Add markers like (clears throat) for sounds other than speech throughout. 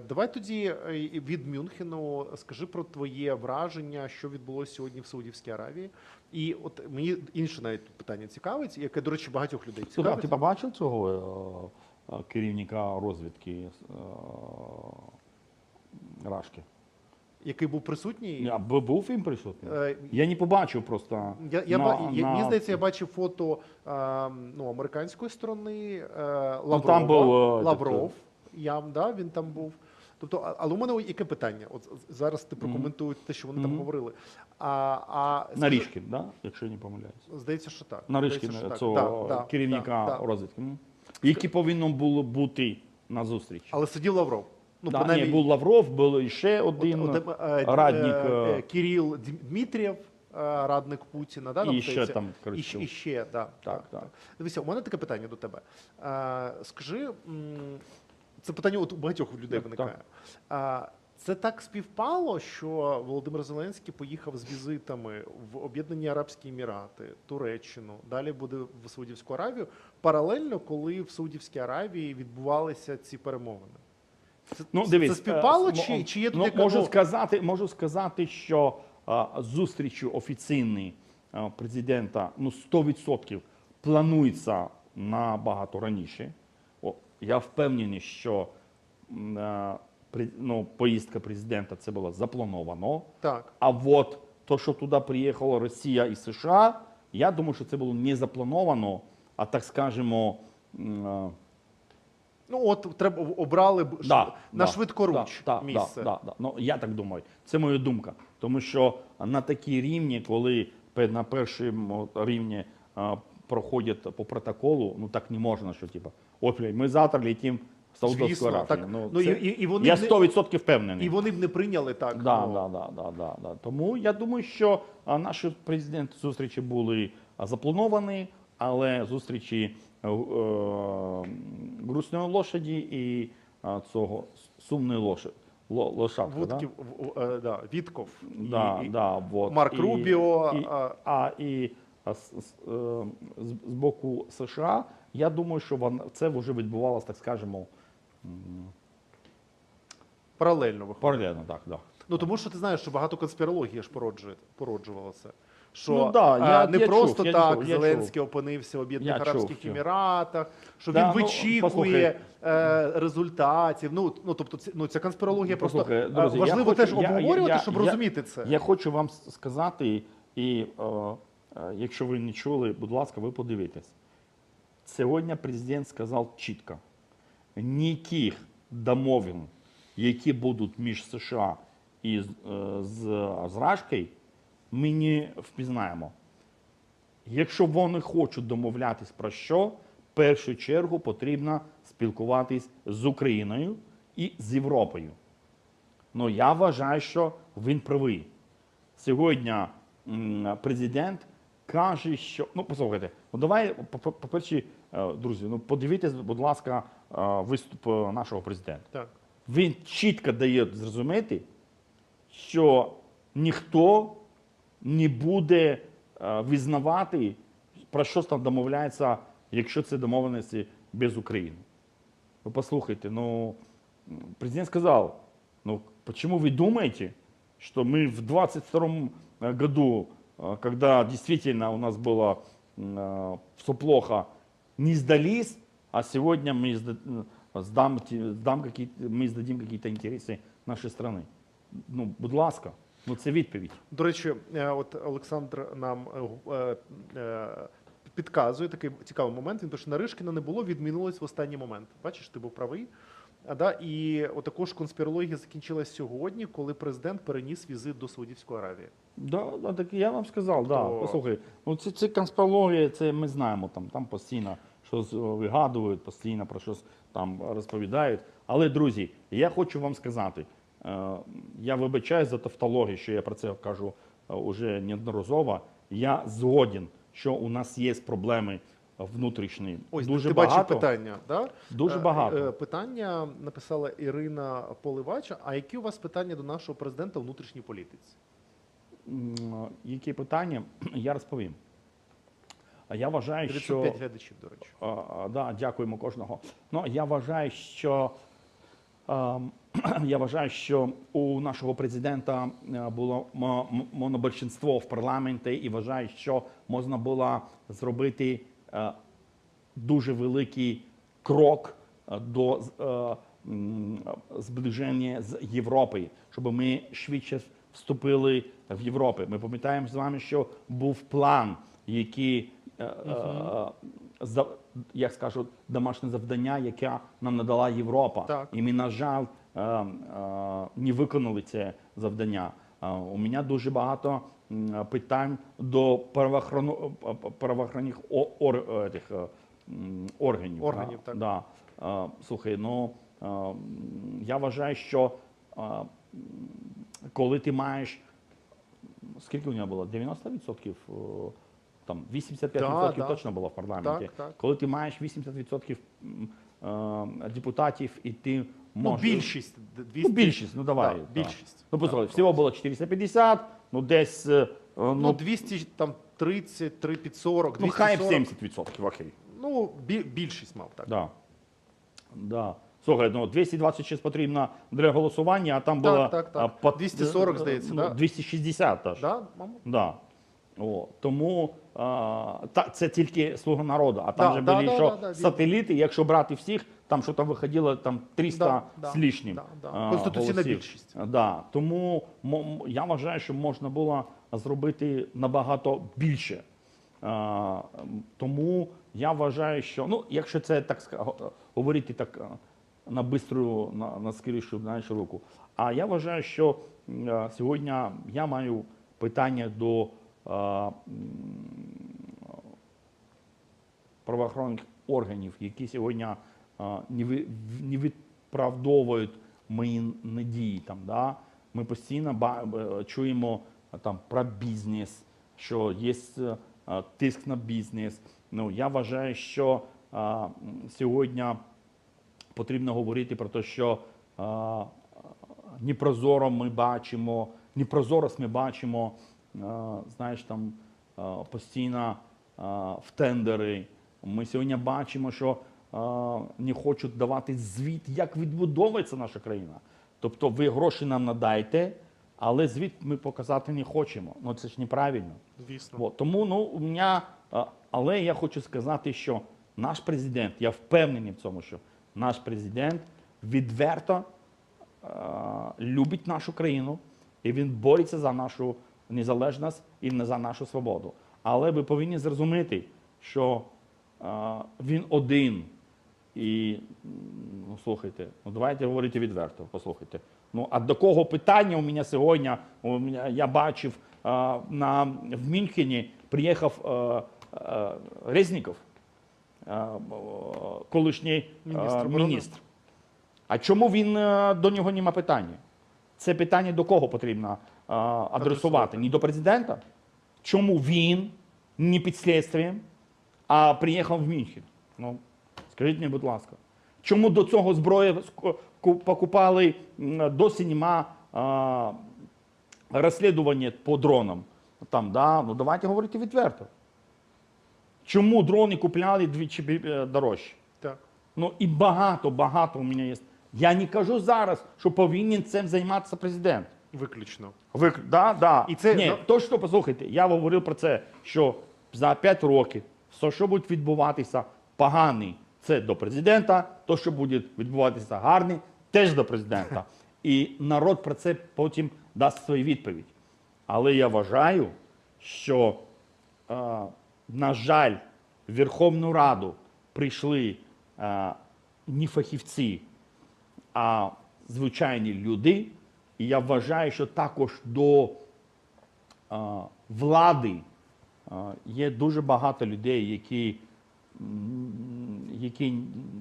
Давай тоді е, від Мюнхену скажи про твоє враження, що відбулося сьогодні в Саудівській Аравії. І от мені інше навіть питання цікавить, яке, до речі, багатьох людей Слухай, а ти побачив цього е, е, керівника розвідки Рашки? який був присутній. Я був він присутній? Е, Я не побачив просто. Я, я, на- я, на- Мені здається, я бачив фото е, ну, американської сторони е, Лаврова, Ну, там був, Лавров. Я, да, він там був. Тобто, але у мене яке питання? От зараз ти прокоментуєш те, що вони там говорили. А, а На Річки, да? якщо я не помиляюсь. Здається, що так. На Річки Здається, що так. цього Да, да, керівника да, да. розвідки. М. Який повинен було бути на зустрічі. Але сидів Лавров. Ну, да, ні, був Лавров, був ще один. от, от, е, радник, е, е, е, Кирил Дм- Дмитрієв, е, радник Путіна. Да, і ще здається? там, І, ще- і ще, да, Так, так. Дивися, у мене таке питання до тебе. А, скажи, м, це питання от у багатьох людей Так, виникає. А, це так співпало, що Володимир Зеленський поїхав з візитами в Об'єднані Арабські Емірати, Туреччину, далі буде в Саудівську Аравію, паралельно, коли в Саудівській Аравії відбувалися ці перемовини. Це, Ну, дивись, це співпало, е, чи, чи є тут ну, яка- можу сказати, можу сказати, що а, зустрічі офіційні а, президента ну 100% планується набагато раніше. Я впевнений, що при- ну, поїздка президента це було заплановано. Так. А от то, що туди приїхала Росія і США, я думаю, що це було не заплановано, а так скажемо. Ну от треба обрали б Да, на да, швидкоруч да, місце. Да, да, да. Ну, я так думаю. Це моя думка. Тому що на такій рівні, коли на першому рівні а, проходять по протоколу, ну так не можна, що типу, от блядь, ми завтра летимо в Саудовську Звісно, Аравію. так, ну, це- і- і- і вони я не- 100% впевнений. І вони б не прийняли так. Да, ну, да, да, да, да, да. Тому я думаю, що а, наші президент зустрічі були а, заплановані, але зустрічі е, е, грустної лошаді і а, цього сумної лошаді. Лошадки, Вудків, в- в- е, да, Вітков. і- Да, і- да, вот. Марк І- Рубіо, І, а- а, і з, е, з, боку США, я думаю, що це вже відбувалося, так скажемо, Паралельно виходить. паралельно. Так, да. Ну тому що ти знаєш, що багато конспірології ж породжує, породжувало це. Що Ну, да, а, я- не я просто чув, я так я Зеленський опинився в Об'єднаних Арабських чув. Еміратах, що Да, він ну, вичікує послухай. е, результатів. Ну, ну тобто, це, ну, ця конспірологія просто Послухай, е, друзі, я важливо хочу- теж я- я- обговорювати, щоб я- розуміти це. Я хочу вам сказати, і е, е, якщо ви не чули, будь ласка, ви подивитесь. Сьогодні президент сказав чітко: ніяких домовин, які будуть між США і з, е, з Рашкою, ми не впізнаємо. Якщо вони хочуть домовлятись про що, в першу чергу потрібно спілкуватись з Україною і з Європою. Ну я вважаю, що він правий. Сьогодні президент каже, що ну послухайте, ну давай по- по- по-перше, е, друзі, ну подивіться, будь ласка, е, виступ е, нашого президента. Так. Він чітко дає зрозуміти, що ніхто не буде е, визнавати, про що там домовляється, якщо це домовленості без України. Ви послухайте, ну, м, президент сказал, ну, почему вы думаете, что мы в 22 году, э, когда действительно у нас было э, все плохо, не сдались, а сегодня мы сда- э, сдам, ті- сдам какие, мы сдадим какие-то интересы нашей страны? Ну, будь ласка, ну це відповідь. До речі, е, от Олександр нам е, гу- е, е, підказує такий цікавий момент. Він пише, Наришкіна не було, відмінилось в останній момент. Бачиш, ти був правий. А, да? І також конспірологія закінчилась сьогодні, коли президент переніс візит до Саудівської Аравії. Да, да, так я вам сказав, да. То- Послухай, ну це, це конспірологія, це ми знаємо, там, там постійно щось е, вигадують, постійно про щось там розповідають. Але, друзі, я хочу вам сказати, е, я вибачаю за тавтологію, що я про це кажу е, уже неодноразово. Я згоден, що у нас є проблеми внутрішні. Ось дуже ти багато. бачив питання. Да? Дуже Е, багато. е, Питання написала Ірина Поливач. А які у вас питання до нашого президента у внутрішній політиці? Які питання, (clears throat) я розповім. А Я вважаю, що 35 глядачів, до речі. А, да, дякуємо кожного. Ну, я вважаю, що ем, (clears throat) я вважаю, що у нашого президента е, було мо- м- монобільшинство в парламенті, і вважаю, що можна було зробити дуже великий крок е, до е, зближення з Європою, щоб ми швидше вступили в Європу. Ми пам'ятаємо з вами, що був план, який е, е, як скажу, домашнє завдання, яке нам надала Європа. Так. І ми, на жаль, е, е, не виконали це завдання. Е, У мене дуже багато питань до правоохоронних органів. Органів, так. Да. Слухай, ну я вважаю, що коли ти маєш скільки у нього було? 90%? Там 85% Да, да. точно було в парламенті. Так, так. Коли ти маєш 80% е, депутатів, і ти Ну, більшість. 200, Ну, більшість, ну давай. Так. більшість. Ну, послухай, всього було 450, ну десь, е, Ну, ну, 200, там 30, 3 під 40, ну хай 240. 70%, окей. Ну, бі- більшість мав, так. Да. Да. Слухай, ну 226 потрібно для голосування, а там Так, було так, так. а, по- 240, здається, ну, да? 260 аж. Да, мабуть? Да. О, тому а, та, це тільки слуга народу, а там Да, же да, були да, що да, да, сателіти, якщо брати всіх, там що там виходило там 300 Да, да, з лишнім. да, да. Конституційна більшість. Да. Тому я вважаю, що можна було зробити набагато більше. А, тому я вважаю, що ну, якщо це так говорити так на бистру, на, на скорішу знаєш, руку. А я вважаю, що а, сьогодні я маю питання до а, правоохоронних органів, які сьогодні не, відправдовують мої надії. Там, да? Ми постійно чуємо там, про бізнес, що є е, тиск на бізнес. Ну, я вважаю, що а, сьогодні потрібно говорити про те, що а, непрозоро ми бачимо, непрозорість ми бачимо, а, знаєш, там а, постійно а, в тендери. Ми сьогодні бачимо, що не хочуть давати звіт, як відбудовується наша країна. Тобто ви гроші нам надайте, але звіт ми показати не хочемо. Ну це ж неправильно. Звісно. Тому ну, у мене, але я хочу сказати, що наш президент, я впевнений в цьому, що наш президент відверто любить нашу країну і він бореться за нашу незалежність і за нашу свободу. Але ви повинні зрозуміти, що він один. І ну, слухайте, ну давайте говорити відверто. Послухайте. Ну а до кого питання у мене сьогодні? У мене, я бачив а, на, в Мюнхені приїхав а, а, Резніков, а, о, колишній Міністр а, міністр. А чому він е, до нього нема питання? Це питання до кого потрібно а, адресувати? Адресувати. Не до президента? Чому він не під слідством, а приїхав в Мюнхен? Ну, скажіть мені, будь ласка. Чому до цього зброї покупали, досі нема а, розслідування по дронам? Там, да? Ну давайте говорити відверто. Чому дрони купляли двічі е, дорожче? Так. Ну і багато, багато у мене є. Я не кажу зараз, що повинен цим займатися президент. Виключно. Ви, да, да. І це- Ні, ну- то, що послухайте, я говорив про це, що за 5 років все, що буде відбуватися поганий, це до президента, то, що буде відбуватися гарний, теж до президента. І народ про це потім дасть свою відповідь. Але я вважаю, що, е, на жаль, в Верховну Раду прийшли е, не фахівці, а звичайні люди. І я вважаю, що також до а, влади є дуже багато людей, які, які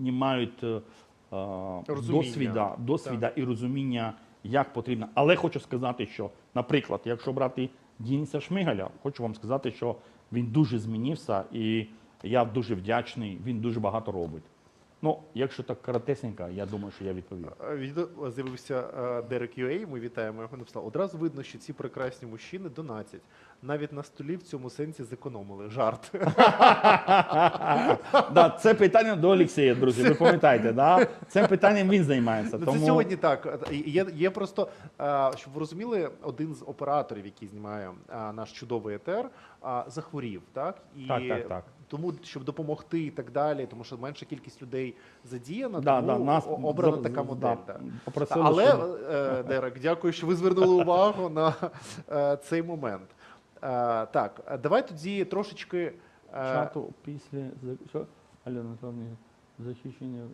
не мають е, Розуміння. досвіда, досвіда і розуміння, як потрібно. Але хочу сказати, що, наприклад, якщо брати Дініса Шмигаля, хочу вам сказати, що він дуже змінився, і я дуже вдячний, він дуже багато робить. Ну, якщо так коротесенько, я думаю, що я відповів. Е, Відео з'явився е, Дерек Юей, ми вітаємо його. Написав. Одразу видно, що ці прекрасні мужчини донатять. Навіть на столі в цьому сенсі зекономили. Жарт. (laughs) да, це питання до Олексія, друзі. Ви пам'ятаєте, да? цим питанням він займається. Ну, Тому... Це сьогодні так. Є, є просто, е, щоб ви розуміли, один з операторів, який знімає е, наш чудовий етер, е, захворів. Так? І Так, так, так. тому, щоб допомогти і так далі, тому що менша кількість людей задіяна, Да, тому да, нас обрана за- така модель. да, попросили, Але, щоб- е, Дерек, дякую, що ви звернули увагу на е, цей момент. Е, Так, давай тоді трошечки. е, чату після? Альона Анатольовна, захищення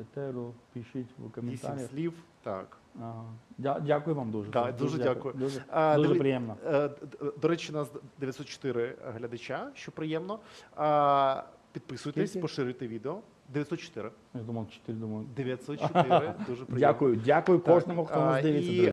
етеру, пишіть в Вісім слів. Так. Ага. Дя- Дякую вам дуже. Да, дуже дякую. Дуже, А, дуже диві- приємно. Е, д- До речі, у нас 904 глядача, що приємно. А, Підписуйтесь, Скільки? поширюйте відео. 904. Я думав, 4, думаю. 904, (laughs) дуже приємно. Дякую, дякую Так, кожному, хто а, нас дивиться. і друзі.